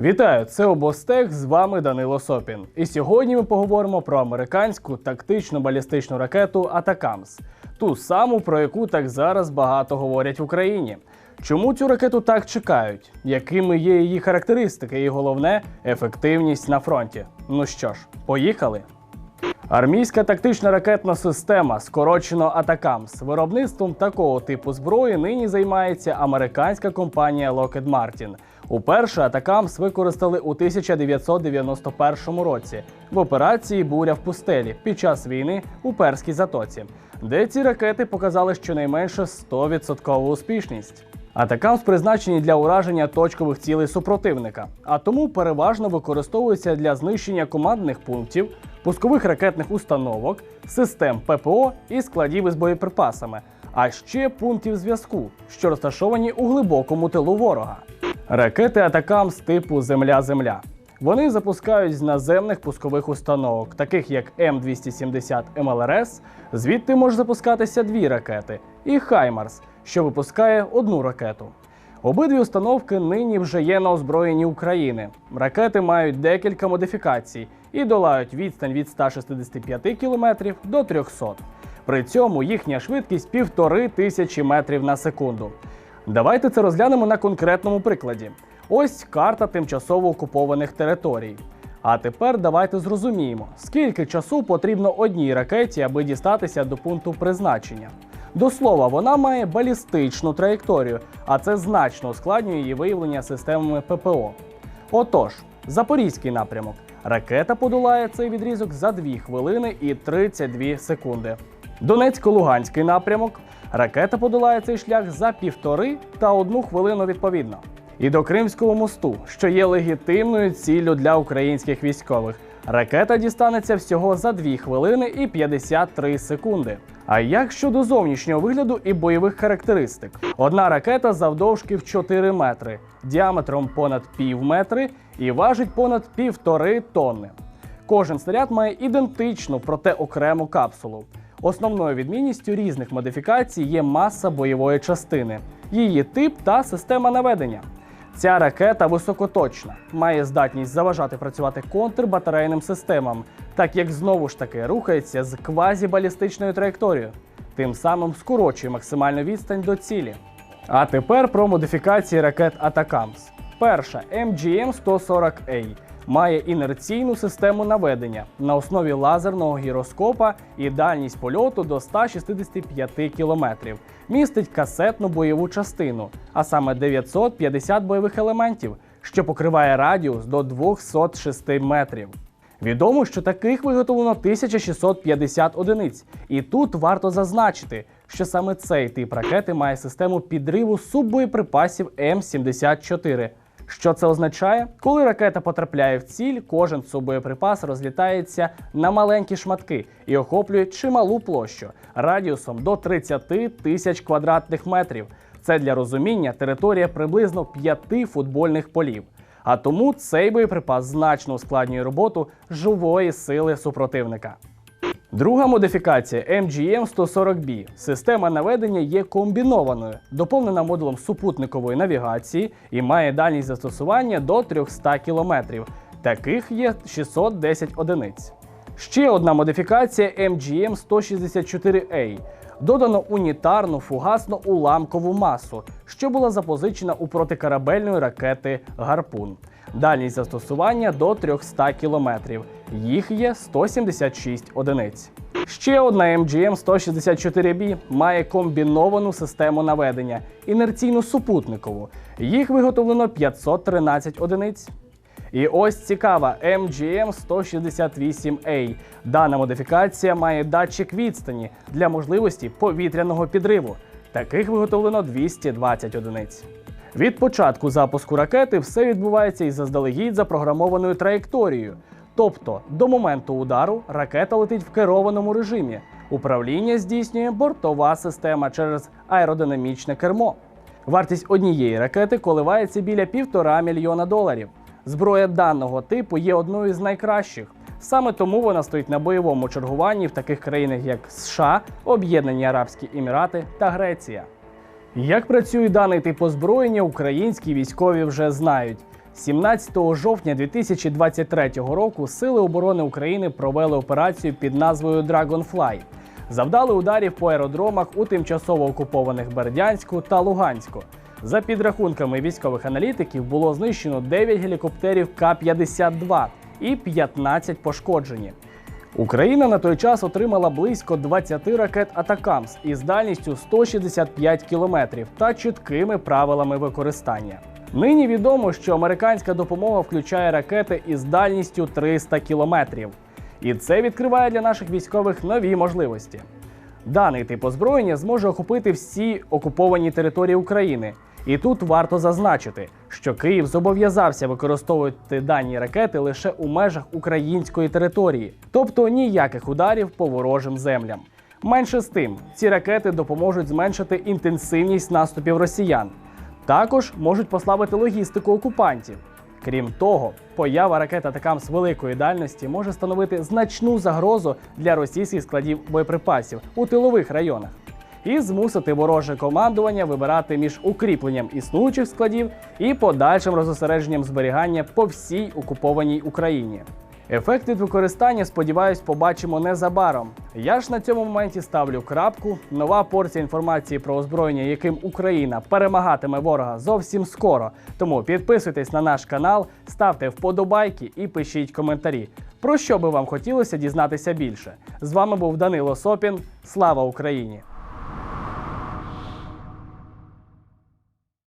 Вітаю, це Обостех, з вами Данило Сопін. І сьогодні ми поговоримо про американську тактичну балістичну ракету Атакамс, ту саму, про яку так зараз багато говорять в Україні. Чому цю ракету так чекають? Якими є її характеристики і головне ефективність на фронті? Ну що ж, поїхали. Армійська тактична ракетна система, скорочено Атакамс. Виробництвом такого типу зброї нині займається американська компанія Lockheed Martin. Уперше Атакамс використали у 1991 році в операції Буря в пустелі під час війни у Перській затоці, де ці ракети показали щонайменше 100% успішність. Атакамс призначені для ураження точкових цілей супротивника, а тому переважно використовуються для знищення командних пунктів, пускових ракетних установок, систем ППО і складів із боєприпасами, а ще пунктів зв'язку, що розташовані у глибокому тилу ворога. Ракети Атакамс типу Земля-Земля. Вони запускають з наземних пускових установок, таких як М270 МЛРС. Звідти може запускатися дві ракети, і Хаймарс, що випускає одну ракету. Обидві установки нині вже є на озброєнні України. Ракети мають декілька модифікацій і долають відстань від 165 км до 300. При цьому їхня швидкість півтори тисячі метрів на секунду. Давайте це розглянемо на конкретному прикладі. Ось карта тимчасово окупованих територій. А тепер давайте зрозуміємо, скільки часу потрібно одній ракеті, аби дістатися до пункту призначення. До слова, вона має балістичну траєкторію, а це значно ускладнює її виявлення системами ППО. Отож, Запорізький напрямок. Ракета подолає цей відрізок за 2 хвилини і 32 секунди. Донецько-Луганський напрямок. Ракета подолає цей шлях за півтори та одну хвилину відповідно. І до Кримського мосту, що є легітимною ціллю для українських військових. Ракета дістанеться всього за 2 хвилини і 53 секунди. А як щодо зовнішнього вигляду і бойових характеристик? Одна ракета завдовжки в 4 метри, діаметром понад пів метри і важить понад півтори тонни. Кожен снаряд має ідентичну, проте окрему капсулу. Основною відмінністю різних модифікацій є маса бойової частини, її тип та система наведення. Ця ракета високоточна, має здатність заважати працювати контрбатарейним системам, так як знову ж таки рухається з квазібалістичною траєкторією, тим самим скорочує максимальну відстань до цілі. А тепер про модифікації ракет Атакамс. Перша MGM-140A має інерційну систему наведення на основі лазерного гіроскопа і дальність польоту до 165 км. Містить касетну бойову частину, а саме 950 бойових елементів, що покриває радіус до 206 метрів. Відомо, що таких виготовлено 1650 одиниць, і тут варто зазначити, що саме цей тип ракети має систему підриву суббоєприпасів М74. Що це означає? Коли ракета потрапляє в ціль, кожен суббоєприпас розлітається на маленькі шматки і охоплює чималу площу радіусом до 30 тисяч квадратних метрів. Це для розуміння територія приблизно 5 футбольних полів. А тому цей боєприпас значно ускладнює роботу живої сили супротивника. Друга модифікація MGM-140B. Система наведення є комбінованою, доповнена модулем супутникової навігації і має дальність застосування до 300 км. Таких є 610 одиниць. Ще одна модифікація MGM-164A. Додано унітарну фугасну уламкову масу, що була запозичена у протикорабельної ракети Гарпун. Дальність застосування до 300 км. Їх є 176 одиниць. Ще одна MGM-164B має комбіновану систему наведення, інерційну супутникову. Їх виготовлено 513 одиниць. І ось цікава MGM-168A. Дана модифікація має датчик відстані для можливості повітряного підриву. Таких виготовлено 220 одиниць. Від початку запуску ракети все відбувається із заздалегідь запрограмованою траєкторією. Тобто до моменту удару ракета летить в керованому режимі. Управління здійснює бортова система через аеродинамічне кермо. Вартість однієї ракети коливається біля півтора мільйона доларів. Зброя даного типу є одною з найкращих. Саме тому вона стоїть на бойовому чергуванні в таких країнах, як США, Об'єднані Арабські Емірати та Греція. Як працює даний тип озброєння, українські військові вже знають. 17 жовтня 2023 року Сили оборони України провели операцію під назвою Dragonfly. Завдали ударів по аеродромах у тимчасово окупованих Бердянську та Луганську. За підрахунками військових аналітиків було знищено 9 гелікоптерів К-52 і 15 пошкоджені. Україна на той час отримала близько 20 ракет Атакамс із дальністю 165 кілометрів та чіткими правилами використання. Нині відомо, що американська допомога включає ракети із дальністю 300 кілометрів. І це відкриває для наших військових нові можливості. Даний тип озброєння зможе охопити всі окуповані території України. І тут варто зазначити, що Київ зобов'язався використовувати дані ракети лише у межах української території, тобто ніяких ударів по ворожим землям. Менше з тим, ці ракети допоможуть зменшити інтенсивність наступів росіян. Також можуть послабити логістику окупантів. Крім того, поява ракет «Атакамс» великої дальності може становити значну загрозу для російських складів боєприпасів у тилових районах і змусити вороже командування вибирати між укріпленням існуючих складів і подальшим розосередженням зберігання по всій окупованій Україні. Ефект від використання, сподіваюсь, побачимо незабаром. Я ж на цьому моменті ставлю крапку. Нова порція інформації про озброєння, яким Україна перемагатиме ворога зовсім скоро. Тому підписуйтесь на наш канал, ставте вподобайки і пишіть коментарі. Про що би вам хотілося дізнатися більше? З вами був Данило Сопін. Слава Україні!